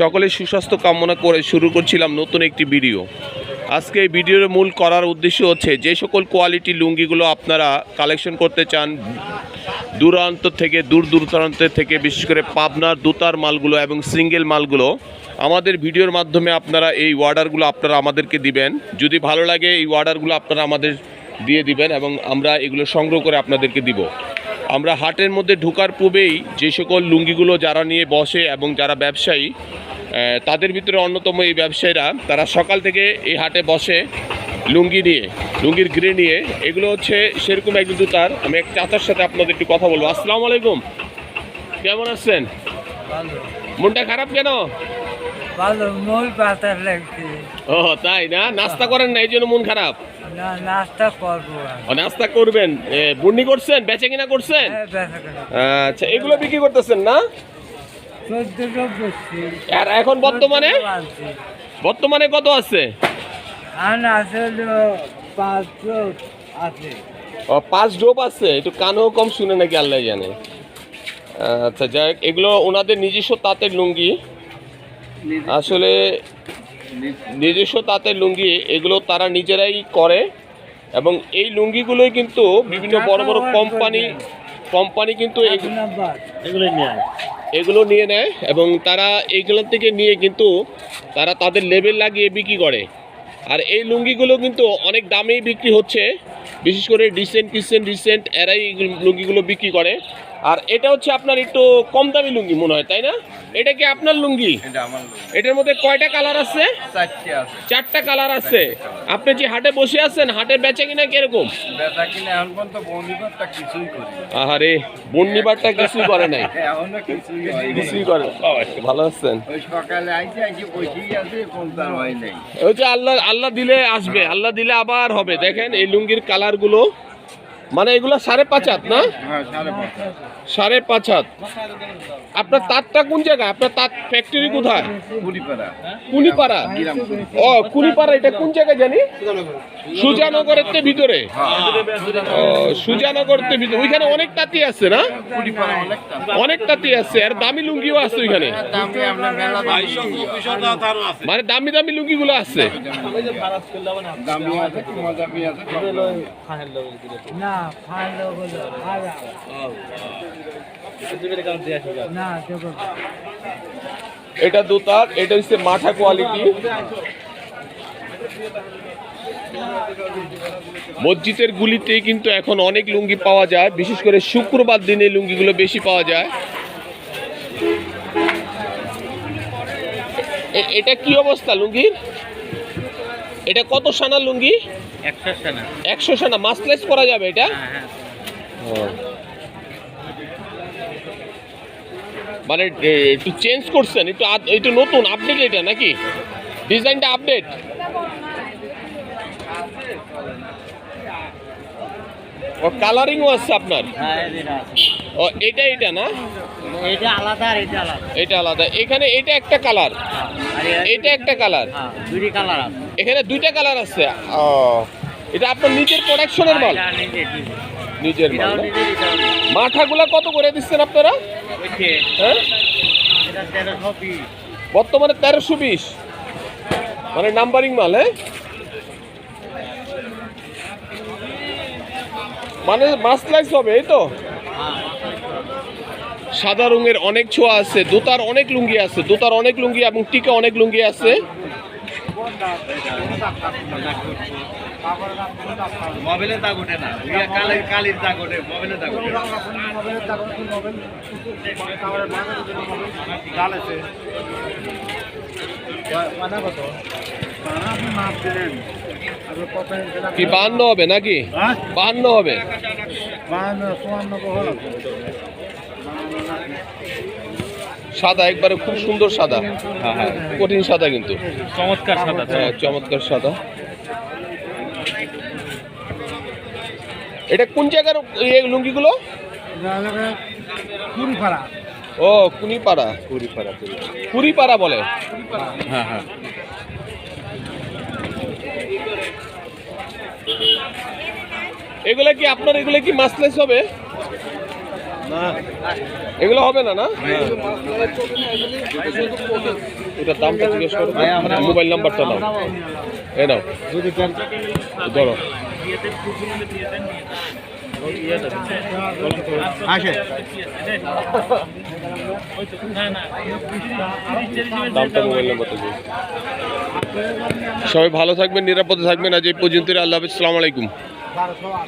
সকলে সুস্বাস্থ্য কামনা করে শুরু করছিলাম নতুন একটি ভিডিও। আজকে এই ভিডিওর মূল করার উদ্দেশ্য হচ্ছে যে সকল কোয়ালিটি লুঙ্গিগুলো আপনারা কালেকশন করতে চান, দূরান্ত থেকে, দূর দূরান্ত থেকে, বিশেষ করে পাবনার দুতার মালগুলো এবং সিঙ্গেল মালগুলো, আমাদের ভিডিওর মাধ্যমে আপনারা এই অর্ডারগুলো আপনারা আমাদেরকে দিবেন। যদি ভালো লাগে এই অর্ডারগুলো আপনারা আমাদের দিয়ে দিবেন এবং আমরা এগুলো সংগ্রহ করে আপনাদেরকে দিব। আমরা হাটের মধ্যে ঢোকার পূর্বেই যে সকল লুঙ্গিগুলো যারা নিয়ে বসে এবং যারা ব্যবসায়ী তাদের ভিতরে অন্যতম এই ব্যবসায়ীরা তারা সকাল থেকে এই হাটে বসে লুঙ্গি নিয়ে লুঙ্গির গ্রে নিয়ে এগুলো হচ্ছে সেরকম একজন জুতার আমি এক চাচার সাথে আপনাদের একটু কথা বলব। আসসালামু আলাইকুম। কেমন আছেন? মনটা খারাপ কেন? ভালো পাতার লাগছে। ও তাই না? নাস্তা করেন না এই জন্য মন খারাপ? না নাস্তা করব ও, নাস্তা করবেন। করছেন? বেচে কিনা করছেন? হ্যাঁ আচ্ছা এগুলো বিক্রি করতেছেন না? আর এখন বর্তমানে? বর্তমানে কত আছে? ও পাঁচ ডোপ আছে। একটু কানেও কম শুনে নাকি আল্লাহ জানে। আচ্ছা যাই হোক, এগুলো ওনাদের নিজস্ব তাঁতের লুঙ্গি। আসলে নিজস্ব তাঁতের লুঙ্গি এগুলো তারা নিজেরাই করে এবং এই লুঙ্গিগুলোই কিন্তু বিভিন্ন বড় বড় কোম্পানি কোম্পানি কিন্তু এগুলো নিয়ে নেয় এবং তারা এইগুলো থেকে নিয়ে কিন্তু তারা তাদের লেবেল লাগিয়ে বিক্রি করে। আর এই লুঙ্গিগুলো কিন্তু অনেক দামেই বিক্রি হচ্ছে। বিশেষ করে রিসেন্ট রিসেন্ট রিসেন্ট এরাই এই লুঙ্গিগুলো বিক্রি করে। আর এটা হচ্ছে আপনার একটু কম দামি লুঙ্গি মনে হয় তাই না? এটা কি আপনার লুঙ্গি? এটার মধ্যে কয়টা কালার আছে? চারটে কালার আছে। আপনি যে হাটে বসে আছেন হাটে বেচে কিনা কীরকম? বন্নিবারটা কিছুই করে নাই। কিছুই করে ভালো আছেন? ওই যে আল্লাহ আল্লাহ দিলে আসবে আল্লাহ দিলে আবার হবে। দেখেন এই লুঙ্গির কালারগুলো মানে এগুলো সাড়ে পাঁচ হাত না? হ্যাঁ সাড়ে পাঁচ হাত। আপনার তাঁতটা কোন জায়গায় আপনার তাঁত ফ্যাক্টরি কোথায়? কুলিপাড়া ও কুনিপাড়া এটা কোন জায়গায় জানি? সুজানগরের তে ভিতরে সুজানগরের ভিতরে। ওইখানে অনেক তাঁতি আছে না? অনেক তাঁতি। আছে। আর দামি লুঙ্গিও আছে ওইখানে। মেলা মানে দামি দামি লুঙ্গিগুলো আছে। আছে। আছে। না এটা দুতার, এটা হচ্ছে মাঠা কোয়ালিটি মসজিদের গুলিতে কিন্তু এখন অনেক লুঙ্গি পাওয়া যায়, বিশেষ করে শুক্রবার দিনে লুঙ্গিগুলো বেশি পাওয়া যায়। এটা কি অবস্থা লুঙ্গির? এটা কত সানা লুঙ্গি? একশো সানা। মাসলেস করা যাবে এটা? হ্যাঁ মানে একটু চেঞ্জ করছেন একটু একটু নতুন আপডেট এটা নাকি? ডিজাইনটা আপডেট ও কালারিংও আছে আপনার? হ্যাঁ ও এটা এটা না? এটা আলাদা এটা আলাদা। এখানে এটা একটা কালার এটা একটা কালার হ্যাঁ দুটি কালার আছে। এখানে দুইটা কালার আছে। ও। এটা আপনার নিজের প্রোডাকশনের মাল? নিজে নিজে। নিজের। মাল। মাঠাগুলা কত করে দিচ্ছেন আপনারা? হ্যাঁ? তেরোশো পিস বর্তমানে তেরোশো বিশ। মানে নাম্বারিং মাল হ্যাঁ? মানে মাসলাইস হবে এই তো? সাদা রঙের অনেক ছোঁয়া আছে দোতার অনেক লুঙ্গি আছে দোতার অনেক লুঙ্গি এবং টিকে অনেক লুঙ্গি আছে। মোবাইলে দাগ ওঠে না কালির কালির দাগ ওঠে মোবাইলে দাগ ওঠে কি বাহান্ন হবে নাকি? বাহান্ন হবে। সাদা একবারে খুব সুন্দর সাদা। কঠিন সাদা কিন্তু। চমৎকার সাদা হ্যাঁ, চমৎকার সাদা। এটা কোন জায়গার ইয়ে লুঙ্গিগুলো? ও কুনিপাড়া কুড়িপাড়া। কুড়িপাড়া বলে? হ্যাঁ হ্যাঁ। এগুলা কি আপনার এগুলা কি মাসলেস হবে? এগুলো হবে না না? দামটা জিজ্ঞেস করো। মোবাইল নাম্বারটা নাও। এ নাও। ধরো। দামটা মোবাইল নাম্বারটা সবাই ভালো থাকবেন নিরাপদে থাকবেন। আজ এই পর্যন্ত আল্লাহ হাফিজ। আলাইকুম।